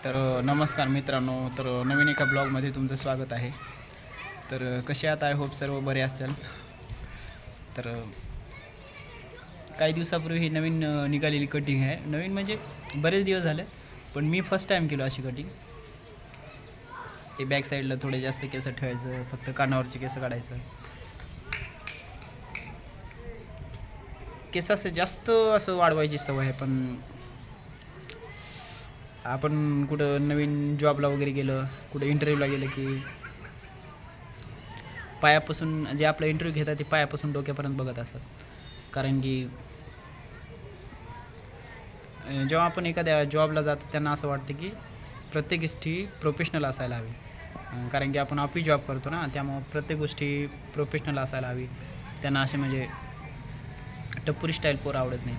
तर नमस्कार मित्रांनो. तर नवीन एका ब्लॉगमध्ये तुमचं स्वागत आहे. तर कसे आहात? आय होप सर्व बरे असतील. तर काही दिवसापूर्वी ही नवीन निघालेली कटिंग आहे. नवीन म्हणजे बरेच दिवस झाले पण मी फर्स्ट टाईम केलो अशी कटिंग हे बॅक साईडला थोडे जास्त केस ठेवायचं फक्त कानावरचे केस काढायचं. केस असं जास्त असं वाढवायची सवय आहे पण आपण कुठं नवीन जॉबला वगैरे गेलं कुठं इंटरव्ह्यूला गेलं की पायापासून जे आपला इंटरव्ह्यू घेतात ते पायापासून डोक्यापर्यंत बघत असतात. कारण की जेव्हा आपण एखाद्या जॉबला जातो त्यांना असं वाटतं की प्रत्येक गोष्टी प्रोफेशनल असायला हवी. कारण की आपण ऑफिस जॉब करतो ना त्यामुळं प्रत्येक गोष्टी प्रोफेशनल असायला हवी. त्यांना असे म्हणजे टप्पुरी स्टाईल पोर आवडत नाही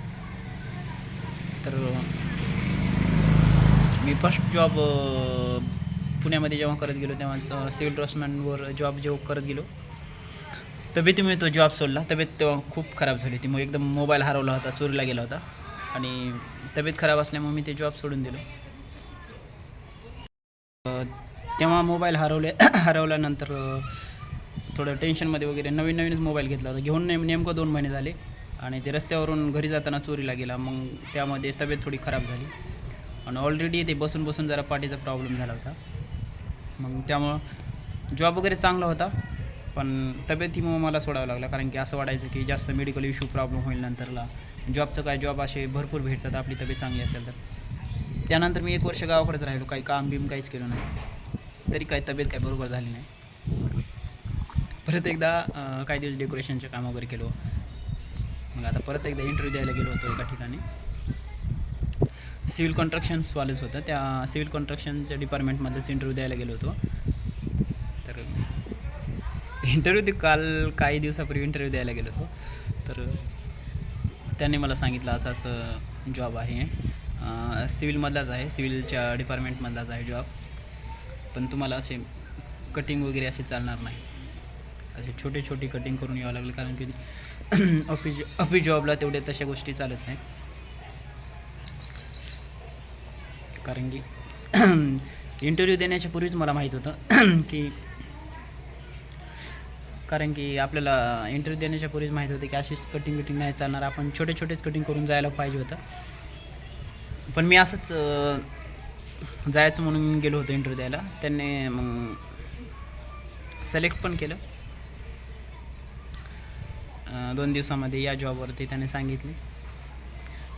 तर फर्स्ट जॉब पुण्यामध्ये जेव्हा करत गेलो तेव्हा सिव्हिल ड्रॉसमॅनवर जॉब जेव्हा करत गेलो तब्येतीमुळे तो जॉब सोडला. तब्येत तेव्हा खूप खराब झाली होती. मग एकदम मोबाईल हरवला होता चोरीला गेला होता आणि तब्येत खराब असल्यामुळे मी ते जॉब सोडून दिलो. तेव्हा मोबाईल हरवले हरवल्यानंतर थोडं टेन्शनमध्ये वगैरे नवीन नवीनच मोबाईल घेतला होता. घेऊन नेम नेमकं दोन महिने झाले आणि ते रस्त्यावरून घरी जाताना चोरीला गेला. मग त्यामध्ये तब्येत थोडी खराब झाली. आणि ऑलरेडी ते बसून बसून जरा पाठीचा प्रॉब्लेम झाला होता. मग त्यामुळं जॉब वगैरे चांगला होता पण तब्येतीमुळं मला सोडावं लागला. कारण की असं वाटायचं की जास्त मेडिकल इश्यू प्रॉब्लेम होईल नंतरला. जॉबचं काय जॉब असे भरपूर भेटतात आपली तब्येत चांगली असेल तर. त्यानंतर मी एक वर्ष गावाकडेच राहिलो काही काम बिम काहीच केलं नाही. तरी काही तब्येत काय बरोबर झाली नाही. परत एकदा काही दिवस डेकोरेशनचे काम वगैरे केलो. मग आता परत एकदा इंटरव्ह्यू द्यायला गेलो होतो एका ठिकाणी. सिव्हिल कन्स्ट्रक्शन्सवालेच होतं. त्या सिव्हिल कॉन्ट्रक्शनच्या डिपार्टमेंटमध्येच इंटरव्ह्यू द्यायला गेलो होतो. तर इंटरव्ह्यू ते काल काही दिवसापूर्वी इंटरव्ह्यू द्यायला गेलो होतो. तर त्यांनी मला सांगितलं असं असं जॉब आहे. सिव्हिलमधलाच आहे सिव्हिलच्या डिपार्टमेंटमधलाच आहे जॉब पण तुम्हाला असे कटिंग वगैरे असे चालणार नाही. असे छोटे छोटे कटिंग करून यावं लागलं कारण की ऑफिस ऑफिस जॉबला तेवढे तशा गोष्टी चालत नाहीत. कारण की इंटरव्ह्यू देण्याच्या पूर्वीच मला माहीत होतं की कारण की आपल्याला इंटरव्ह्यू देण्याच्या पूर्वीच माहीत होतं की अशीच कटिंग बिटिंग नाही चालणार. आपण छोटे छोटेच कटिंग करून जायला पाहिजे होतं. पण मी असंच जायचं म्हणून गेलो होतो इंटरव्ह्यू द्यायला. त्यांनी मग सिलेक्ट पण केलं. दोन दिवसामध्ये या जॉबवरती त्याने सांगितले.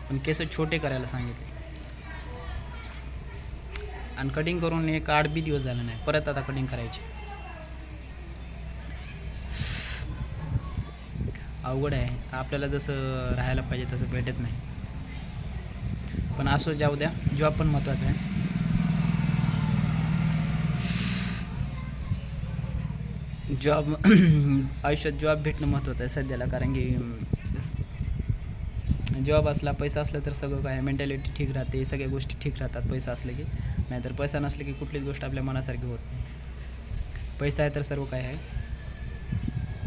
पण केस छोटे करायला सांगितले. आणि कटिंग करून एक आठ बी दिवस झाले नाही. परत आता कटिंग करायची. अवघड आहे. आपल्याला जसं राहायला पाहिजे तसं भेटत नाही. पण असो जाऊ द्या. जॉब पण महत्त्वाचा आहे. जॉब आयुष्यात जॉब भेटणं महत्त्वाचं आहे सध्याला. कारण की जॉब असला पैसा असला तर सगळं काय मेंटॅलिटी ठीक राहते सगळ्या गोष्टी ठीक राहतात पैसा असले की. नाहीतर पैसा नसले की कुठलीच गोष्ट आपल्या मनासारखी होत नाही. पैसा आहे तर सर्व काय आहे.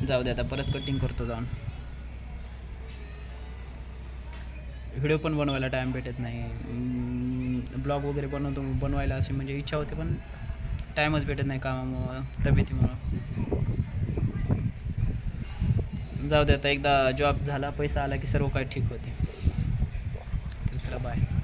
जाऊ दे आता परत कटिंग करतो जाऊन. व्हिडिओ पण बनवायला टाईम भेटत नाही. ब्लॉग वगैरे बनवतो बनवायला अशी म्हणजे इच्छा होते पण टाईमच भेटत नाही कामामुळं तब्येतीमुळं. जाऊ दे आता एकदा जॉब झाला पैसा आला की सर्व काही ठीक होते. तर चला बाय